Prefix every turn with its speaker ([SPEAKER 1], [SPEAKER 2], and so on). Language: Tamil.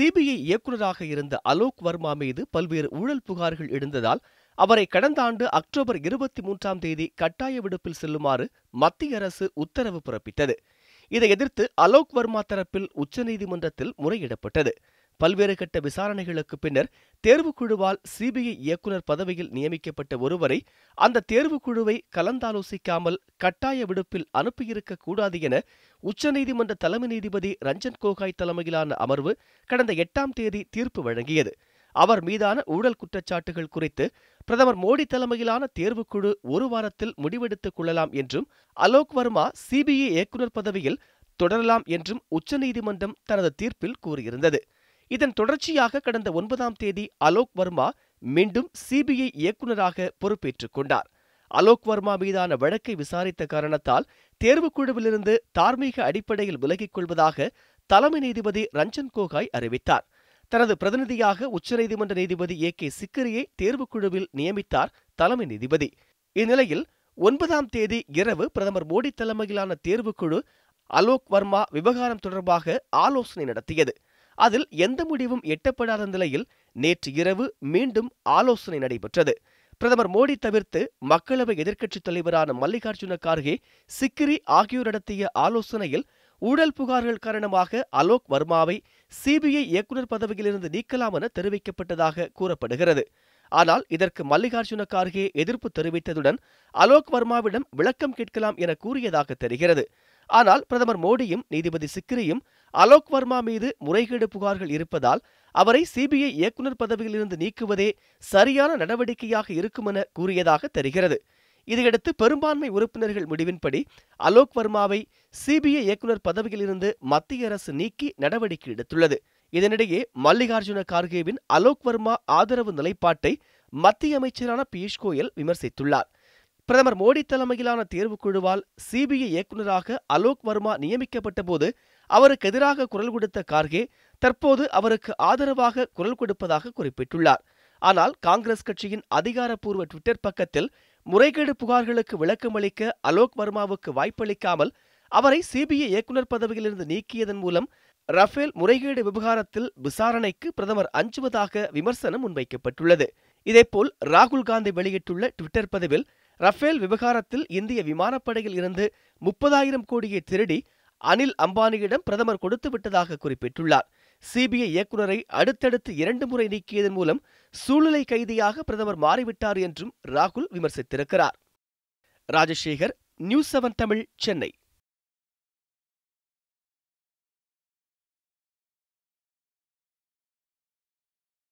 [SPEAKER 1] சிபிஐ இயக்குநராக இருந்த அலோக் வர்மா மீது பல்வேறு ஊழல் புகார்கள் எழுந்ததால் அவரை கடந்த ஆண்டு அக்டோபர் இருபத்தி மூன்றாம் தேதி கட்டாய விடுப்பில் செல்லுமாறு மத்திய அரசு உத்தரவு பிறப்பித்தது. இதை எதிர்த்து அலோக் வர்மா தரப்பில் உச்சநீதிமன்றத்தில் முறையிடப்பட்டது. பல்வேறு கட்ட விசாரணைகளுக்கு பின்னர் தேர்வுக்குழுவால் சிபிஐ இயக்குனர் பதவியில் நியமிக்கப்பட்ட ஒருவரை அந்த தேர்வுக்குழுவை கலந்தாலோசிக்காமல் கட்டாய விடுப்பில் அனுப்பியிருக்க கூடாது என உச்சநீதிமன்ற தலைமை நீதிபதி ரஞ்சன் கோகாய் தலைமையிலான அமர்வு கடந்த எட்டாம் தேதி தீர்ப்பு வழங்கியது. அவர் மீதான ஊழல் குற்றச்சாட்டுகள் குறித்து பிரதமர் மோடி தலைமையிலான தேர்வுக்குழு ஒரு வாரத்தில் முடிவெடுத்துக் கொள்ளலாம் என்றும் அலோக் வர்மா சிபிஐ இயக்குனர் பதவியில் தொடரலாம் என்றும் உச்சநீதிமன்றம் தனது தீர்ப்பில் கூறியிருந்தது. இதன் தொடர்ச்சியாக கடந்த ஒன்பதாம் தேதி அலோக் வர்மா மீண்டும் சிபிஐ இயக்குநராக பொறுப்பேற்றுக் கொண்டார். அலோக் வர்மா மீதான வழக்கை விசாரித்த காரணத்தால் தேர்வுக்குழுவிலிருந்து தார்மீக அடிப்படையில் விலகிக் கொள்வதாக தலைமை நீதிபதி ரஞ்சன் கோகாய் அறிவித்தார். தனது பிரதிநிதியாக உச்சநீதிமன்ற நீதிபதி ஏ கே சிக்கரியை தேர்வுக்குழுவில் நியமித்தார் தலைமை நீதிபதி. இந்நிலையில் ஒன்பதாம் தேதி இரவு பிரதமர் மோடி தலைமையிலான தேர்வுக்குழு அலோக் வர்மா விவகாரம் தொடர்பாக ஆலோசனை நடத்தியது. அதில் எந்த முடிவும் எட்டப்படாத நிலையில் நேற்று இரவு மீண்டும் ஆலோசனை நடைபெற்றது. பிரதமர் மோடி தவிர்த்து மக்களவை எதிர்க்கட்சித் தலைவரான மல்லிகார்ஜுன கார்கே சிக்கிரி ஆகியோர் நடத்திய ஆலோசனையில் ஊழல் புகார்கள் காரணமாக அலோக் வர்மாவை சிபிஐ இயக்குநர் பதவியிலிருந்து நீக்கலாம் என தெரிவிக்கப்பட்டதாக கூறப்படுகிறது. ஆனால் இதற்கு மல்லிகார்ஜுன கார்கே எதிர்ப்பு தெரிவித்ததுடன் அலோக் வர்மாவிடம் விளக்கம் கேட்கலாம் என கூறியதாக தெரிகிறது. ஆனால் பிரதமர் மோடியும் நீதிபதி சிக்ரியும் அலோக் வர்மா மீது முறைகேடு புகார்கள் இருப்பதால் அவரை சிபிஐ இயக்குநர் பதவியிலிருந்து நீக்குவதே சரியான நடவடிக்கையாக இருக்கும் என கூறியதாக தெரிகிறது. இதையடுத்து பெரும்பான்மை உறுப்பினர்கள் முடிவின்படி அலோக் வர்மாவை சிபிஐ இயக்குநர் பதவியிலிருந்து மத்திய அரசு நீக்கி நடவடிக்கை எடுத்துள்ளது. இதனிடையே மல்லிகார்ஜுன கார்கேவின் அலோக் வர்மா ஆதரவு நிலைப்பாட்டை மத்திய அமைச்சரான பியூஷ் கோயல் விமர்சித்துள்ளார். பிரதமர் மோடி தலைமையிலான தேர்வுக்குழுவால் சிபிஐ இயக்குநராக அலோக் வர்மா நியமிக்கப்பட்ட போது அவருக்கு எதிராக குரல் கொடுத்த கார்கே தற்போது அவருக்கு ஆதரவாக குரல் கொடுப்பதாக குறிப்பிட்டுள்ளார். ஆனால் காங்கிரஸ் கட்சியின் அதிகாரப்பூர்வ ட்விட்டர் பக்கத்தில் முறைகேடு புகார்களுக்கு விளக்கமளிக்க அலோக் வர்மாவுக்கு வாய்ப்பளிக்காமல் அவரை சிபிஐ இயக்குநர் பதவியிலிருந்து நீக்கியதன் மூலம் ரஃபேல் முறைகேடு விவகாரத்தில் விசாரணைக்கு பிரதமர் அஞ்சுவதாக விமர்சனம் முன்வைக்கப்பட்டுள்ளது. இதேபோல் ராகுல் காந்தி வெளியிட்டுள்ள ட்விட்டர் பதிவில் ரஃபேல் விவகாரத்தில் இந்திய விமானப்படையில் இருந்து முப்பதாயிரம் கோடியை திருடி அனில் அம்பானியிடம் பிரதமர் கொடுத்து விட்டதாக குறிப்பிட்டுள்ளார். சிபிஐ இயக்குநரை அடுத்தடுத்து இரண்டு முறை நீக்கியதன் மூலம் சூழ்நிலை கைதியாக பிரதமர் மாறிவிட்டார் என்றும் ராகுல் விமர்சித்திருக்கிறார். Rajasekar news seven Tamil Chennai.